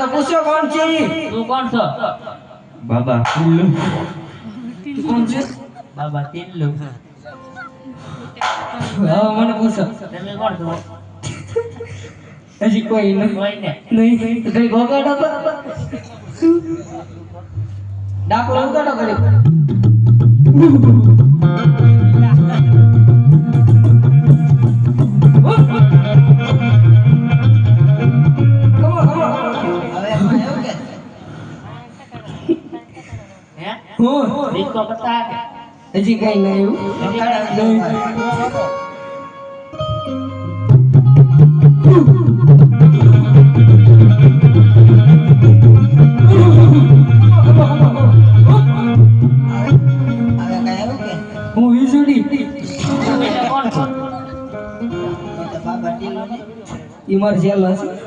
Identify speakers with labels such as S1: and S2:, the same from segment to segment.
S1: તો પૂછ્યો કોણ છે?
S2: તું કોણ છો?
S3: બાબા
S1: કોણ છે?
S2: બાબા તિલ્લુ
S1: હા મને પૂછો.
S2: તમે કોણ છો?
S1: હજી કોઈ નહીં નહીં. કઈ ગોગાડો તો ઉગાડો કરી
S2: હે?
S1: હું
S2: ડિસ્કો કરતા
S1: હજી કઈ નહીં એવું?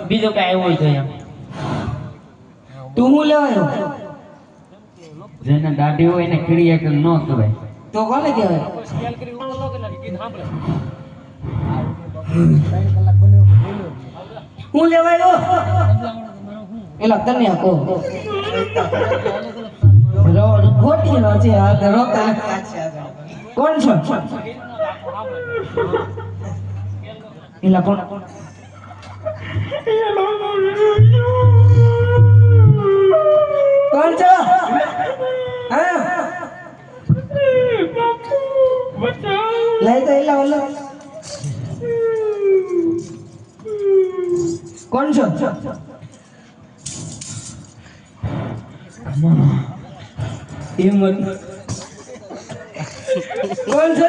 S2: બીજું કઈ એવું હોય તો એમ
S1: તું હું લેવાયો?
S3: જેને દાઢી હોય એને કીડી એક ન કહેવાય.
S1: તો કોને કહેવાય? હું લેવાયો? એલા, તને કહો. રો ખોટી નો છે, આ તો રોતા. કોણ છો? એલા, કોણ? કોણ છો? એ મન કોણ છો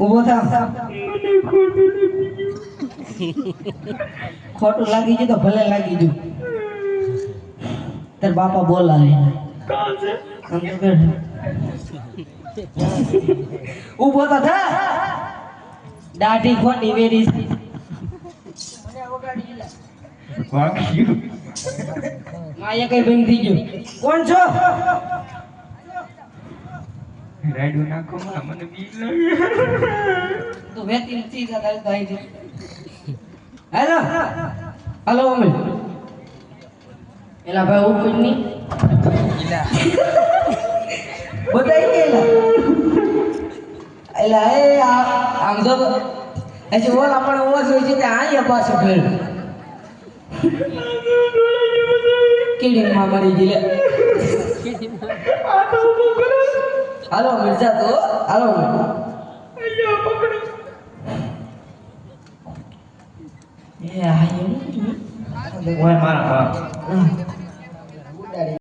S1: ઊભો થા. ખોટું લાગી ગયું તો ભલે લાગી ગયું. તાર બાપા બોલાવે ઊભો. તો થા. દાઢી ખોટી વેરી? છે. માયા કઈ બંધ થઈ ગયું. કોણ છો?
S3: રાયડું નાખો મને બીક લાગે.
S1: તું વેતી નથી જતા તો અહીં હેલો? હેલો અમે એલા ભાઈ ઉપરની બતાઈ એલા. એલા એ આ- આમ જો એટલે ઓલ આપણે ઓજ હોય છે તે અહીંયા પાછું ફેર કીડી માં મરી ગઈ હાલો મિર્ઝા તો હાલો. એ આ એવું
S3: મારા
S1: હમ.